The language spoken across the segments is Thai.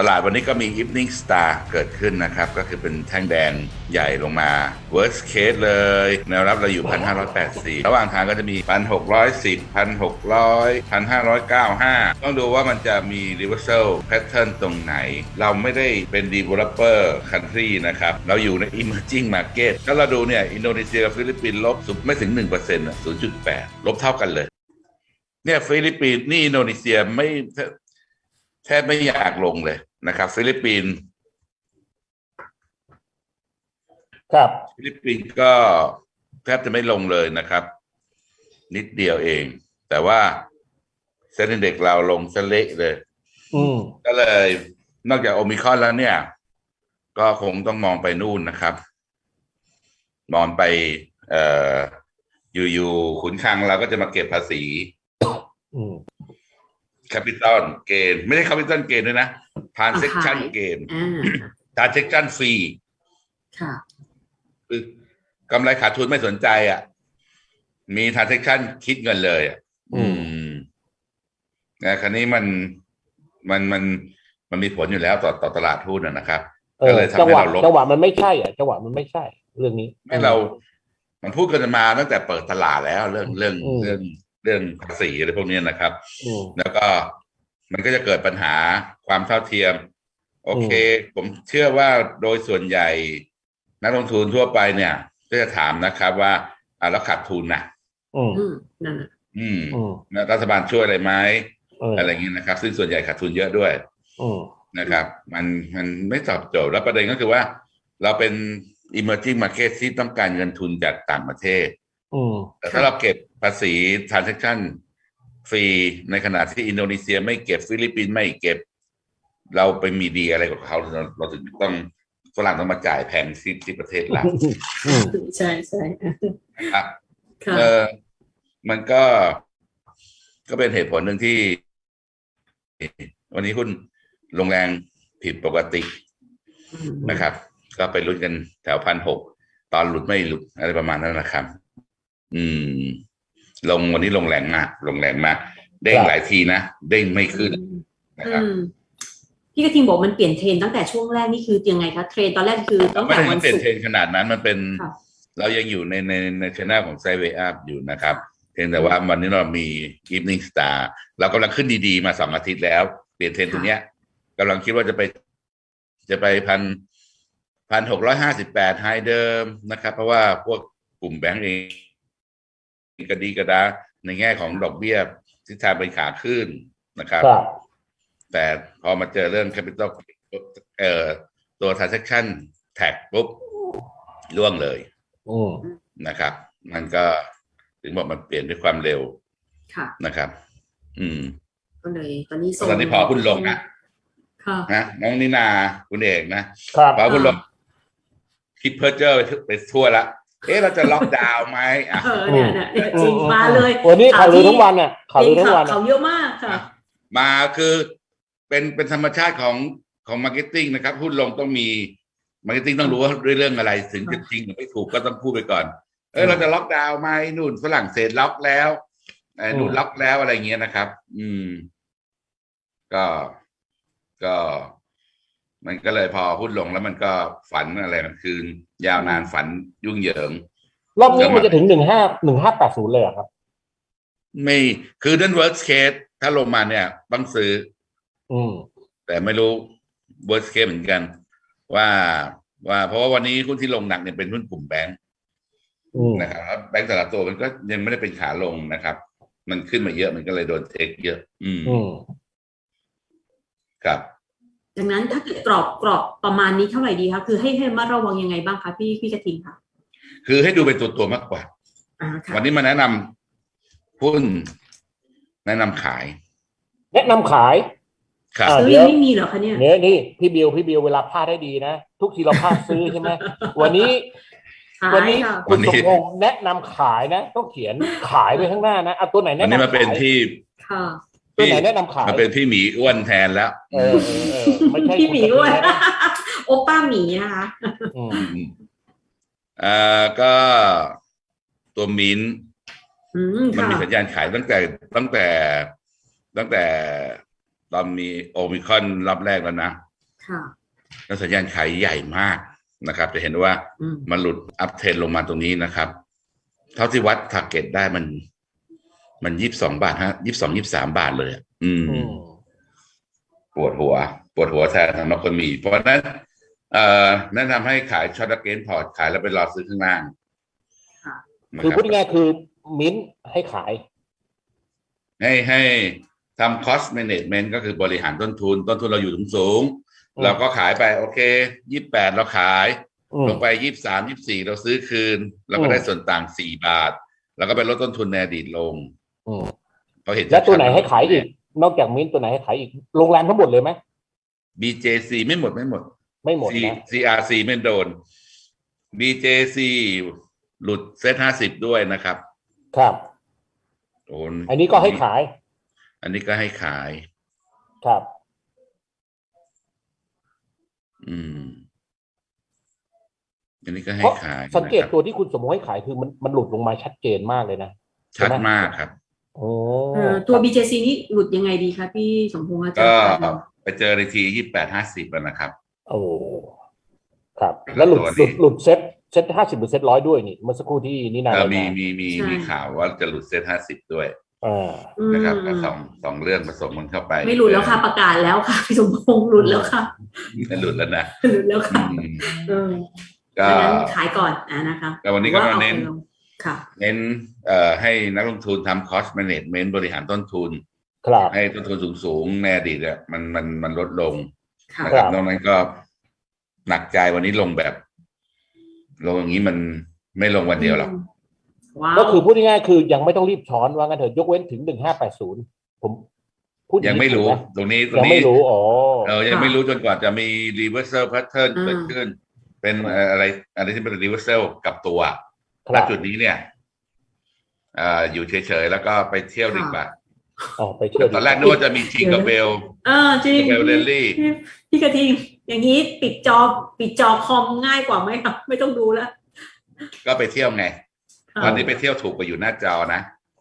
ตลาดวันนี้ก็มี Evening Star เกิดขึ้นนะครับ ก็คือเป็นแท่งแดงใหญ่ลงมา Worst case เลย แนวรับเราอยู่ 1,584 ระหว่างทางก็จะมี 1,610 1,600 1,595 ต้องดูว่ามันจะมี reversal pattern ตรงไหน เราไม่ได้เป็น developer country นะครับ เราอยู่ใน emerging market ถ้าเราดูเนี่ย อินโดนีเซียกับฟิลิปปินส์ลบสุดไม่ถึง1%อะ0.8 ลบเท่ากันเลยเนี่ยฟิลิปปินส์นี่อินโดนีเซียไม่ แทบแทบไม่อยากลงเลยนะครับ ฟิลิปปินส์ครับฟิลิปปินส์ก็แทบจะไม่ลงเลยนะครับ นิดเดียวเอง แต่ว่าเซ็นเด็กเราลงสเละเลยอืมก็เลยนอกจากโอมิครอนแล้วเนี่ย ก็คงต้องมองไปนู่นนะครับ มองไป เอ่ออยู่ๆขุนคลังเราก็จะมาเก็บภาษีอืม แคปิตอลเกนไม่ใช่แคปิตอลเกนด้วยนะทานเซ็กชันขายเกนอ่าทานเซ็กชันฟรีค่ะคือกำไรขาดทุนไม่สนใจ อะ มีทานเซ็กชันคิดเงินเลยอะ อืมมนะคราวนี้มันมันมันมันมีผลอยู่แล้วต่อต่อตลาดหุ้นอะนะครับเอก็อเลยทำจังให้หวะเราลบจังหวะมันไม่ใช่อะจังหวะมันไม่ใช่ เรื่องนี้ให้เรา มันพูดกันมาตั้งแต่เปิดตลาดแล้ว เรื่องเรื่องอืมเรื่อง เรื่องภาษีอะไรพวกนี้นะครับอืมแล้วก็มันก็จะเกิดปัญหาความเท่าเทียม โอเค ผมเชื่อว่าโดยส่วนใหญ่ นักลงทุนทั่วไปเนี่ย ก็จะถามนะครับว่าอ่าแล้วขาดทุนนะอืมอืมนั่นน่ะอืมอืมแล้วรัฐบาลช่วยอะไรไหมเอออะไรอย่างนี้นะครับ ซึ่งส่วนใหญ่ขาดทุนเยอะด้วยอืมนะครับ มันมันไม่ตอบโจทย์แล้วประเด็นก็คือว่า เราเป็น emerging market ที่ต้องการเงินทุนจากต่างประเทศอืมแต่ถ้าเราเก็บ ภาษี transaction ฟรีในขณะที่อินโดนีเซียไม่เก็บฟิลิปปินส์ไม่เก็บ เราไปมีดีอะไรกับเขาเราเราถึงต้องฝรั่งต้องมาจ่ายแพงที่ที่ประเทศเราอืมใช่ใช่นะครับค่ะเออมันก็ก็เป็นเหตุผลหนึ่งที่ วันนี้หุ้นลงแรงผิดปกตินะครับ ก็ไปลุ้นกันแถวพันหกตอนหลุดไม่หลุดอะไรประมาณนั้นนะครับ อืม ลงวันนี้ลงแรงมากลงแรงมากเด้งหลายทีนะเด้งไม่ขึ้นนะครับอืมพี่กระทิงบอกมันเปลี่ยนเทรนด์ตั้งแต่ช่วงแรกนี่คือยังไงคะเทรนด์ตอนแรกคือตั้งไม่แต่ได้วันเปลี่ยนศุกเทรร์นด์ขนาดนั้นมันเป็นค่ะเรายังอยู่ในในในช anel ของไซเวอัพอยู่นะครับเพียงแต่ว่าวันนี้เรามี Evening Star เรากำลังขึ้นดีๆมาสองอาทิตย์แล้ว เปลี่ยนเทรนด์ตรงเนี้ยกำลังคิดว่าจะไป จะไปพันพันหกร้อยห้าสิบแปดไฮเดิมนะครับ เพราะว่าพวกกลุ่มแบงก์เอง กระดีกระดาในแง่ของดอกเบี้ยทิศทางเป็นขาขึ้นนะครับครับแต่พอมาเจอเรื่อง Capital เอ่อตัว transaction tag ปุ๊บล่วงเลยอืมนะครับ มันก็ถึงบอกมันเปลี่ยนด้วยความเร็วค่ะนะครับ อืมก็เลย ตอนนี้ส่งตอนนี้พอหุ้นลงนะค่ะนะน้องนินาคุณเอกนะครับพอหุ้นลงคิดเพ้อเจ้อไปไปทั่วละ เอ๊ะเราจะล็อกดาวน์ไหมอะ เออเนี่ยเนี่ยเนี่ยจริงมาเลยวันนี้ข่าวลือที่ทั้งวันอะข่าวลือทั้งวันข่าอะวเยอะมากค่ะ มาคือเป็นเป็นธรรมชาติของของมาร์เก็ตติ้งนะครับหุ้นลงต้องมีมาร์เก็ตติ้งต้องรู้ว่าเรื่องอะไรถึงจะจริงหรือไม่ถูกก็ต้องพูดไปก่อน เออเราจะล็อกดาวน์ไหมนู่นฝรั่งเศสล็อกแล้วไอ้นู่นล็อกแล้วอะไรเงี้ยนะครับ อืม ก็ก็ มันก็เลยพอหุ้นลงแล้วมันก็ฝันอะไรมันคืน ยาวนานฝันยุ่งเหยิง รอบนี้มันจะถึงหนึ่งห้าหนึ่งห้าแปดศูนย์เลยเหรอครับ ไม่คือดันเวิร์สเคสถ้าลงมาเนี่ยต้องซื้อ อืม แต่ไม่รู้ worst case เหมือนกัน ว่าว่า เพราะว่าวันนี้หุ้นที่ลงหนักเนี่ยเป็นหุ้นกลุ่มแบงค์อืมนะครับแล้วแบงค์แต่ละตัวมันก็ยังไม่ได้เป็นขาลงนะครับ มันขึ้นมาเยอะมันก็เลยโดนเทคเยอะ อืมอืมครับ ดังนั้นถ้าเกิดกรอบกรอบประมาณนี้เท่าไหร่ดีคะคือให้ให้ระมัดระวังยังไงบ้างคะพี่พี่กระทิงค่ะคือให้ดูเป็นตัวตัวๆมากกว่าอ่าค่ะวันนี้มาแนะนำหุ้นแนะนำขาย แนะนำขายครับอ่าซื้อเดี๋ยวยังไม่มีเหรอคะเนี่ยเนี่ยนี่พี่บิวพี่บิวเวลาพลาดได้ดีนะ ทุกทีเราพลาดซื้อใช่ไหมวันนี้ขายวันนี้ค่ะคุณสมพงษ์แนะนำขายนะ ต้องเขียนขายไปข้างหน้านะเอาตัวไหนวัแนะนนำนี้มาเป็นขายที่ค่ะ ตัวไหนแนะนำขายมาเป็นพี่หมีอ้วนแทนแล้วเออเออเออไม่ใช่พี่หมีคุณด้วยกระทิงนะโอป้าหมีนะคะอืมอืมอ่าก็ตัวมิ้นท์อืมมันค่ะมีสัญญาณขายตั้งแต่ตั้งแต่ ตั้งแต่ตอนมีโอมิครอนรอบแรกแล้วนะค่ะแล้วสัญญาณขายใหญ่มากนะครับ จะเห็นว่าอืมมันหลุดอัพเทรนลงมาตรงนี้นะครับ เท่าที่วัดทาร์เก็ตได้มัน มันยี่สิบสองบาทฮะยี่สิบสองยี่สามบาทเลยอะอืมอืม ปวดหัว ปวดหัวแทนสำหรับคนมี เพราะฉะนั้น เอ่อแนะนำให้ขายช็อตเกนพอร์ตขายแล้วไปรอซื้อข้างล่างค่ะนะคือรับพูดง่ายๆคือมิ้นท์ให้ขาย ให้ให้ทำ cost management ก็คือบริหารต้นทุน ต้นทุนเราอยู่สูงสูงๆอืมเราก็ขายไปโอเคยี่แปดเราขายอืมลงไปยี่สามยี่สี่เราซื้อคืน เราก็อืมได้ส่วนต่างสี่บาท แล้วก็ไปลดต้นทุนในอดีตลง อืมเขาเห็นแล้วตัวไหนชัดๆให้ขายอีก นอกจากมิ้นท์ตัวไหนให้ขายอีกโรงแรมทั้งหมดเลยไหม BJC ไม่หมดไม่หมด ไม่หมด C นะ CRC ไม่โดน BJC หลุดเซตห้าสิบด้วยนะครับ ครับโอ้อันนี้ก็ให้ขาย อันนี้ก็ให้ขาย ครับ อืม อันนี้ก็ให้เพราะขายสังเกตนะครับตัวที่คุณสมมติให้ขายคือมันมันหลุดลงมาชัดเจนมากเลยนะชัดมากครับ โอ้เออตัว BJC นี่หลุดยังไงดีคะพี่สมพงษ์อาจารก็ย์ไปเจอในทียี่แปดห้าสิบนะครับ โอ้ครับ แล้วหลุดตัวหลุนี้ดหลุดเซ็ตเซ็ตห้าสิบหรือเซ็ตร้อยด้วยนี่เมื่อสักครู่ที่นี่นาเออรายมีงานมีมีมีข่าวว่าจะหลุดเซตห้าสิบด้วยอ่านะครับอืก็มสองสองเรื่องผสมมันเข้าไป ไม่หลุดแล้วค่ะประกาศแล้วค่ะพี่สมพงษ์หลุดแล้วค่ะไม่หลุดแล้วนะหลุดแล้วอืค่ะมเออก็ดังนั้นขายก่อนอะนะคะแต่วันนี้ก็มาเน้น หรือว่อไปลงค่ะเน้นเอ่อให้นักลงทุนทำ cost management บริหารต้นทุนครับให้ต้นทุนสูงสูงๆในอดีตเนี่ยมันมันมันลดลงค่ะนะครับครับนอกนั้นก็หนักใจวันนี้ลงแบบ ลงอย่างนี้มันไม่ลงวันเดียวหรอกว้าวก็คือพูดง่ายๆคือยังไม่ต้องรีบช้อนว่างั้นเถอะยกเว้นถึงหนึ่งห้าแปดศูนย์ผมพูดอยังไม่รู้ถูกหตรงนี้ตรงยังนี้ไม่รู้อ๋อเออยังไม่รู้จนกว่าจะมี reversal pattern เกิดขึ้น เป็นเอ่ออะไรอะไรที่เป็น reversal กับตัว คณรับจุดนี้เนี่ยเอ่ออยู่เฉยๆแล้วก็ไปเที่ยวดีกว่าอ๋อไปเที่ยวตอนแรกนึกว่าจะมีชิงกับเบลเออจริงเบลเลนลี่พี่พี่กระทิงอย่างนี้ปิดจอปิดจอคอมง่ายกว่าไหมครับไม่ต้องดูแล้วก็ไปเที่ยวไงค่ะตอนนี้ไปเที่ยวถูกกว่าอยู่หน้าจอนะ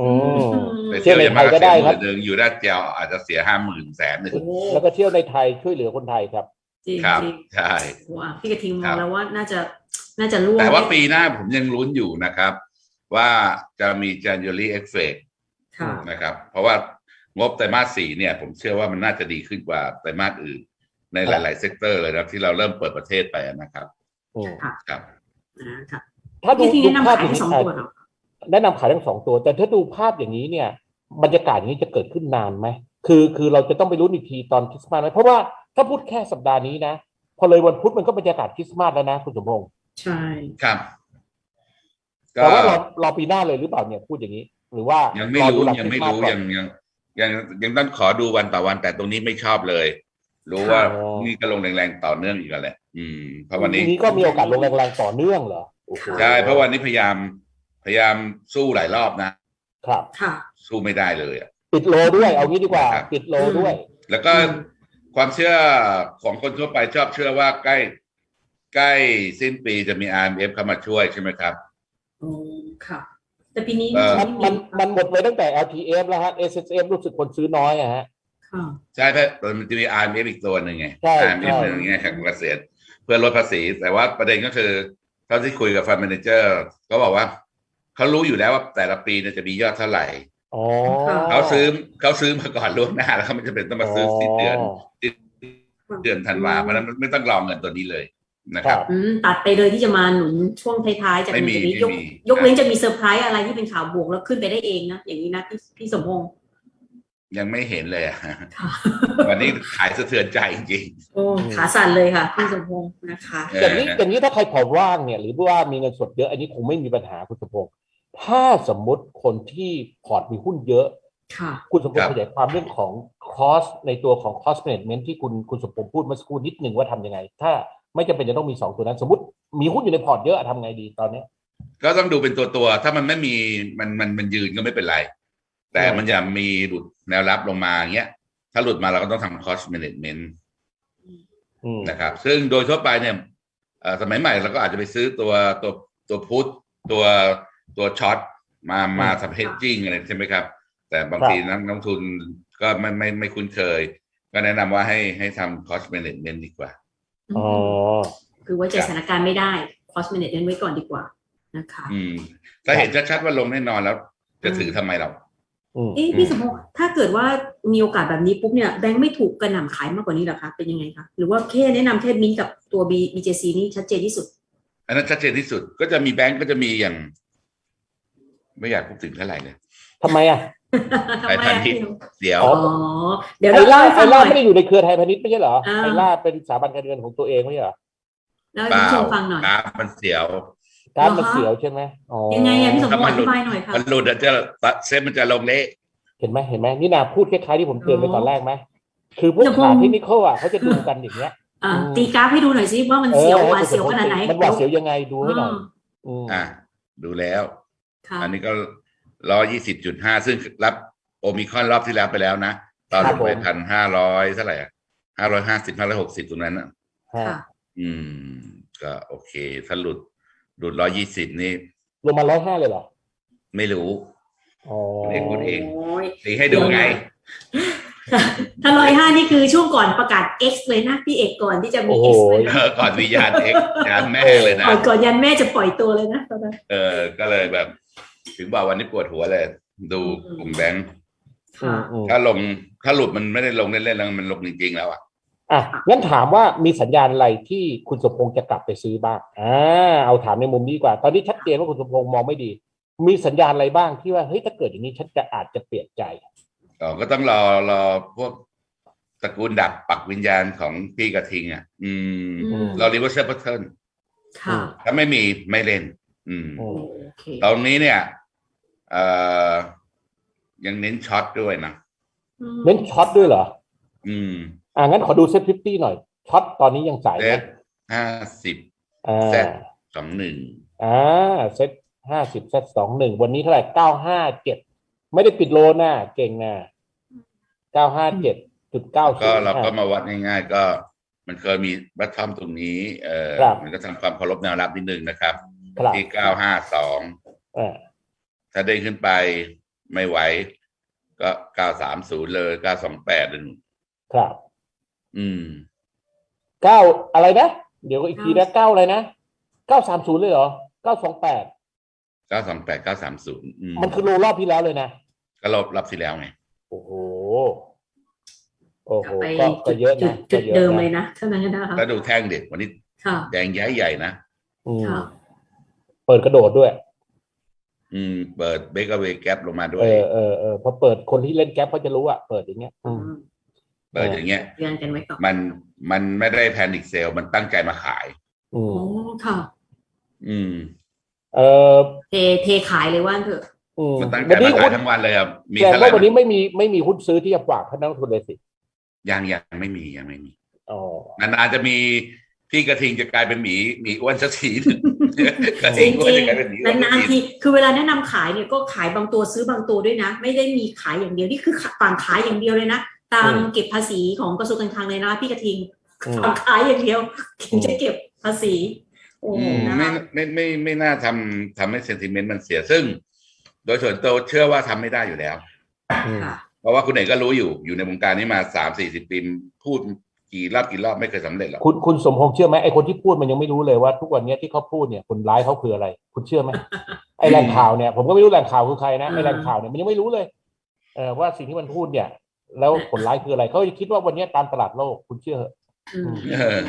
อืมไปเที่ยวเที่ยวในอย่างมากไทยก็ก็ได้เสียหครับมื่นหนึ่งอยู่หน้าจออาจจะเสียห้าหมื่นแสนหนึ่งโอ้โหแล้วก็เที่ยวในไทยช่วยเหลือคนไทยครับ จริงครับจริงใช่ว้าพี่กระทิงมครัองบแล้วว่าน่าจะ น่าจะร่วงแต่ว่าปีหน้าผมยังลุ้นอยู่นะครับ ว่าจะมี January effect ค่ะนะครับ เพราะว่างบไตรมาสสี่เนี่ย ผมเชื่อว่ามันน่าจะดีขึ้นกว่าไตรมาสอื่น ในหลาย ๆ เซกเตอร์เลยนะที่เราเริ่มเปิดประเทศไปนะครับอืมครับอ่าค่ะถ้าดูพี่กระทิงดูแนะนำภาพขายอย่างทั้งนี้สองอะตัวเหรอแนะนำขายทั้งสองตัว แต่ถ้าดูภาพอย่างนี้เนี่ย บรรยากาศอย่างนี้จะเกิดขึ้นนานไหมคือคือเราจะต้องไปรู้นอีกทีตอนคริสต์มาสไหมเพราะว่าถ้าพูดแค่สัปดาห์นี้นะ พอเลยวันพุธมันก็บรรยากาศคริสต์มาสแล้วนะคุณสมพงษ์ ใช่ครับก็แต่ว่าเรารอปีหน้าเลยหรือเปล่าเนี่ยพูดอย่างนี้ หรือว่ายัยังไม่รู้ยังไม่รู้ยังยังยังยังต้องขอดูวันต่อวันแต่ตรงนี้ไม่ชอบเลย รู้ว่านี่ก็ลงแรงๆต่อเนื่องอีกแล้วแหละอืมเพราะวันนี้ทีนี้ก็มีโอกาสลงแรงๆต่อเนื่องเหรอโอ้โหใช่เพราะวันนี้พยายามพยายามสู้หลายรอบนะครับค่ะ สู้ไม่ได้เลยอะปิดโลด้วยเอางี้ดีกว่าครับปิดโลด้วย แล้วก็อืมความเชื่อของคนทั่วไปชอบเชื่อว่าใกล้ ใกล้สิ้นปีจะมี RMF เข้ามาช่วยใช่ไหมครับอืมค่ะ แต่ปีนี้เอ่อมันมันมันหมดไปตั้งแต่ LTF แล้วฮะ SSF รู้สึกคนซื้อน้อยอะฮะ ค่ะ ใช่เพราะมันจะมี RMF อีกตัวหนึ่งไง ใช่ RMF ใช่ หนึ่งไงแข่งเกษตรเพื่อลดภาษี แต่ว่าประเด็นก็คือเท่าที่คุยกับฟัน d ม a นเจอร์เขาบอกว่าเขารู้อยู่แล้วว่าแต่ละปีเนี่ยจะมียอดเท่าไหร่ อ๋อเขาซื้อเขาซื้อมาก่อนล่วงหน้าแล้วเขาไม่จำเป็นต้องมาซื้อสิ้นเดือน เดือนธันวาเพราะฉะนั้นไม่ต้องรอเงินตัวนี้เลย นะคครัรับบอืมตัดไปเลยที่จะมาหนุนช่วงท้ายๆจากไม่เงินมีตัวนี้ยกไม่มียกเว้นจะมีเซอร์ไพรส์อะไรที่เป็นข่าวบวกแล้วขึ้นไปได้เองนะอย่างนี้นะพี่พี่สมพงษ์ยังไม่เห็นเลยอะค่ะวันนี้ขายสะเทือนใจจริงโอ้ขาสั่นเลยค่ะพี่สมพงษ์นะคะๆเอออย่างนี้อย่างนี้ถ้าใครผ่อนว่างเนี่ย หรือว่ามีเงินสดเยอะอันนี้คงไม่มีปัญหาคุณสมพงษ์ถ้าสมมติคนที่พอร์ตมีหุ้นเยอะค่ะคุณสมพงษ์ขยายความเรื่องของ cost ในตัวของ cost management ที่คุณคุณสมพงษ์พูดเมื่อสักครู่นิดหนึ่งว่าทำยังไง ถ้า ไม่จำเป็นจะต้องมีสองตัวนั้น สมมติมีหุ้นอยู่ในพอร์ตเยอะทำไงดีตอนเนี้ยก็ต้องดูเป็นตัวตัวๆถ้ามันไม่มีมันมันมันยืนก็ไม่เป็นไร แต่อืมมันอย่ามีหลุดแนวรับลงมาอย่างเงี้ย ถ้าหลุดมาเราก็ต้องทำ cost management อืมนะครับ ซึ่งโดยทั่วไปเนี่ยเอ่อสมัยใหม่เราก็อาจจะไปซื้อตัวตัวตัวพุทตัวตัวช็อตมามาทำ hedging อะไรใช่ไหมครับ แต่บางทีนักลงทุนก็ไม่ไม่ไม่คุ้นเคย ก็ก็แนะนำว่าให้ให้ทำ cost management ดีกว่า อ๋อคือไว้ใจสถานการณ์ไม่ได้ cost management ไว้ก่อนดีกว่านะคะอืมถ้าเห็นชัดๆว่าลงแน่นอนแล้ว จะถือทำไมเราอืมเอ๊ะพี่สมพงษ์ถ้าเกิดว่ามีโอกาสแบบนี้ปุ๊บเนี่ยแบงค์ไม่ถูกกระหน่ำขายมากกว่านี้เหรอคะเป็นยังไงคะหรือว่าแค่แนะนำแค่มินท์กับตัว B BJC นี่ชัดเจนที่สุด อันนั้นชัดเจนที่สุดก็จะมีแบงก์ก็จะมีอย่าง ไม่อยากพูดถึงเท่าไหร่เลยทำไมอะ ไทยพาณิชย์เดี๋ยวอ๋อ๋อเดี๋ยวไอเราล่าเล่าให้ไอฟังหล่าน่อยไม่ได้อยู่ในเครือไทยพาณิชย์ไม่ใช่เหรออ่าไอล่าเป็นสถาบันการเงินของตัวเองไม่ใช่เหรอเล่าให้เปคุณล่าผู้ชมฟังหน่อยกราฟมันเสียวการมันเหรอคะเสียวใช่ไหมอ๋อยังไงอะพี่สมพถ้างษ์มัอนหลุธิดบายหน่อยค่ะมันหลุดอะจะเส้นมันจะลงเละเห็นไหมเห็นไหมนี่นาพูดคล้ายๆที่ผมเตือนไปอ๋อตอนแรกไหมคือพวกเดี๋ยวผมขาเทคนิคอะเขาจะดูกันอย่างเงี้ยอ่าอืมตีกราฟให้ดูหน่อยสิว่ามันเสียวหวาดให้เสียวขนาดไหนมันหวาดเสียวยังไงดูให้หน่อยอ๋ออืมอะดูแล้วค่ะอันนี้ก็ ร้อยยี่สิบจุดห้าซึ่งรับโอมิครอนรอบที่แล้วไปแล้วนะ ตอนลงไปพันห้าร้อยเท่าไหร่ห้าร้อยห้าสิบห้าร้อยหกสิบตรงนั้นนะฮะค่ะอืม ก็โอเคถ้าหลุดหลุดร้อยยี่สิบนี่ลงมาร้อยห้าเลยเหรอ ไม่รู้อ๋อเด็กพูดเองโอ้ยตีให้ดูไง ถ้าร้อยห้านี่คือช่วงก่อนประกาศ X เลยนะ พี่เอกก่อนที่จะมีโอ้โห X เลยนะเออก่อนวิญญาณเอกยานแม่เลยนะก่อนก่อนยันแม่จะปล่อยตัวเลยนะตอนนั้นเออ ก็เลยแบบ ถึงบอกวันนี้ปวดหัวเลย ดูอืมกลุ่มแบงค์อืมอืมถ้าลงถ้าหลุดมันไม่ได้ลงเล่นๆแล้วมันลงจริงๆแล้วอะอะงั้นถามว่ามีสัญญาณอะไรที่คุณสมพงษ์จะกลับไปซื้อบ้างอ่าเอาถามในมุมนี้ดีกว่า ตอนนี้ชัดเจนว่าคุณสมพงษ์มองไม่ดี มีสัญญาณอะไรบ้างที่ว่าเฮ้ยถ้าเกิดอย่างนี้ฉันจะอาจจะเปลี่ยนใจอ๋อก็ต้องรอรอพวกตระกูลดับปักวิญญาณของพี่กระทิงอะ อืมอืมรอรีเวอร์เซอร์พัทเทิร์นค่ะถ้าไม่มีไม่เล่น อืมอืมโอเคตรงนี้เนี่ย เอ่อยังเน้นช็อตด้วยนะเน้นช็อตด้วยเหรอ อืม อ่างั้นขอดูเซฟฟิฟตี้หน่อยช็อตตอนนี้ยังจ่ายเซไหมตห้าสิบอ่าเซตสองหนึ่งอ่าเซตห้าสิบเซตสองหนึ่งวันนี้เท่าไหร่เก้าห้าเจ็ดไม่ได้ปิดโลนะเก่งนะเก้าห้าเจ็ดจุดเก้าก็เราก็มาวัดง่ายๆก็ มันเคยมีบัตทอมตรงนี้ เออครับมันก็ทำความเคารพแนวรับนิดนึงนะครับ ครับ ที่เก้าห้าสองอ่าถ้าเด้งขึ้นไปไม่ไหว ก็เก้าสามศูนย์เลยเก้าสองแปดหนึ่งครับอืมเก้าอะไรนะ เดี๋ยวก็อีกทีนะเก้าอะไรนะเก้าสามศูนย์เลยเหรอเก้าสองแปดเก้าสองแปดเก้าสามศูนย์อืมมันคือโลรอบที่แล้วเลยนะก็รอบรอบที่แล้วไงโอ้โหโอ้โหกลับไปก็ก็เยอะจุดนะจุดก็ยอะเดิมนะเลยนะเท่านั้นก็ได้ค่ะแล้วดูแท่งเด็ดวันนี้ค่ะแดงย้ายใหญ่นะอืม ค่ะ เปิดกระโดดด้วย อืม เปิดเบเกอร์เวย์แกปลงมาด้วเอยอเออเออพอเปิดคนที่เล่นแก๊ปเขาจะรู้อะเปิดอย่างเงี้ยอืมเปิดอย่างเงี้ยเรียนกันไว้ก่อนมันมันไม่ได้แพนิคเซลมันตั้งใจมาขาย อืมโอ้ค่ะอืม เออเทเทขายเลยว่างั้นเถอะอืมมันตั้งใจวันนี้มาคุขายณทั้งวันเลยครับมีแสดงเท่าไหร่ว่าวันนี้ไม่มีไม่มีหุ้นซื้อที่จะฝากให้นักลงทุนเลยสิยังยังไม่มียังไม่มี อ๋อ นานๆจะมี พี่กระทิงจะกลายเป็นหมีหมีอ้วนสักทีหนึ่งกระจทิริงงอ้วนจริจะงกลายเป็นหมีอ้วนสันากนทีๆทีคือเวลาแนะนำขายเนี่ยก็ขายบางตัวซื้อบางตัวด้วยนะ ไม่ได้มีขายอย่างเดียวนี่คือฝั่งขายอย่างเดียวเลยนะตามเก็บภาษีของกระทรวงการคลังเลยนะพี่กระทิงอืม ฝั่งขายอย่างเดียวถึงจะเก็บภาษี โอ้อืมนะไม่คะไม่ไม่ไม่น่าทำทำให้เซนติเมนต์มันเสียซึ่ง โดยส่วนตัวเชื่อว่าทำไม่ได้อยู่แล้ว อืม ค่ะ เพราะว่าคุณเอกก็รู้อยู่อยู่ในวงการนี้มาสามสี่สิบปีพูด กี่รอบกี่รอบไม่เคยสำเร็จหรอกคุณคุณสมพงษ์เชื่อไหมไอคนที่พูดมันยังไม่รู้เลยว่า ทุกวันเนี้ยที่เขาพูดเนี่ยคนร้ายเขาคืออะไร คุณเชื่อไหมไอแหล่งข่าวเนี่ยผมก็ไม่รู้แหล่งข่าวคือใครนะอืมไอแหล่งข่าวเนี่ยมันยังไม่รู้เลยเออว่าสิ่งที่มันพูดเนี่ย แล้วผลร้ายคืออะไรเขาจะคิดว่าวันเนี้ยตามตลาดโลกคุณเชื่อเหอะอืมเออ